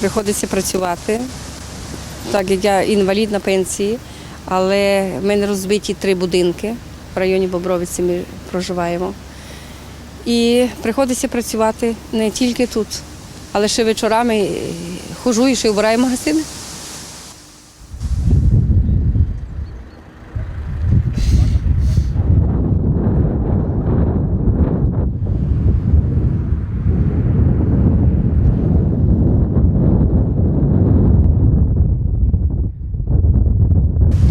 Приходиться працювати, так як я інвалід на пенсії, але в мене розбиті три будинки. В районі Бобровиці ми проживаємо. І приходиться працювати не тільки тут, але ще вечорами хожу і ще вбираю магазини.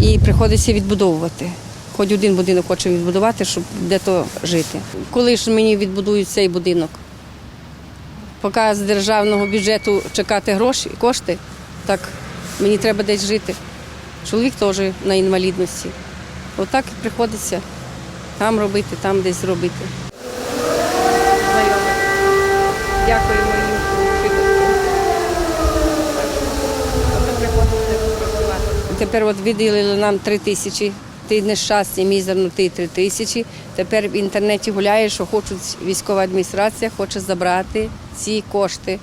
І приходиться відбудовувати. Хоч один будинок хочу відбудувати, щоб де-то жити. Коли ж мені відбудують цей будинок? Поки з державного бюджету чекати гроші, кошти, так мені треба десь жити. Чоловік теж на інвалідності. Отак і приходиться там робити, там десь зробити. Знайомих. Тепер от виділили нам три тисячі. Ти нещасні, мізерно ти три тисячі. Тепер в інтернеті гуляє, що хочуть військова адміністрація хоче забрати ці кошти.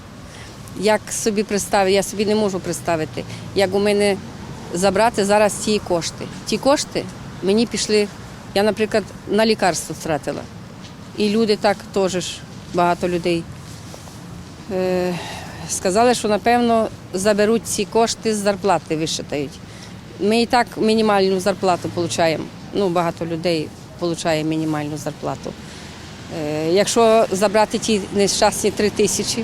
Як собі представити, я собі не можу представити, як у мене забрати зараз ці кошти. Ті кошти мені пішли, я, наприклад, на лікарство втратила. І люди так теж багато людей. Е, сказали, що напевно заберуть ці кошти з зарплати, вишитають. Ми і так мінімальну зарплату отримуємо. Ну, багато людей отримує мінімальну зарплату. Е, якщо забрати ті нещасні три тисячі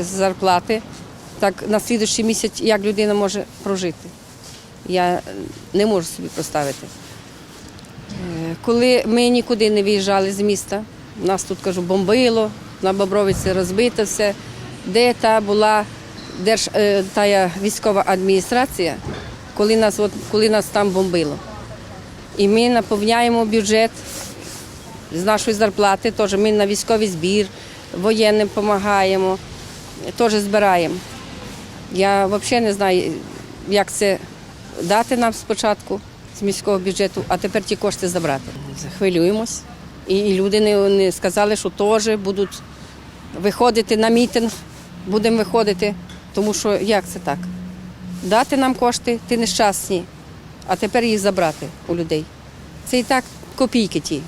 зарплати, так на слідуючий місяць як людина може прожити? Я не можу собі представити. Е, Коли ми нікуди не виїжджали з міста, нас тут кажу, бомбило, на Бобровиці розбито все. Де та була держ, е, та військова адміністрація, коли нас, от, коли нас там бомбило? І ми наповняємо бюджет з нашої зарплати, теж ми на військовий збір, воєнним допомагаємо, теж збираємо. Я взагалі не знаю, як це дати нам спочатку з міського бюджету, а тепер ті кошти забрати. Хвилюємось. І люди не, не сказали, що теж будуть виходити на мітинг, будемо виходити, тому що як це так? Дати нам кошти, ти нещасні, а тепер їх забрати у людей. Це і так копійки ті.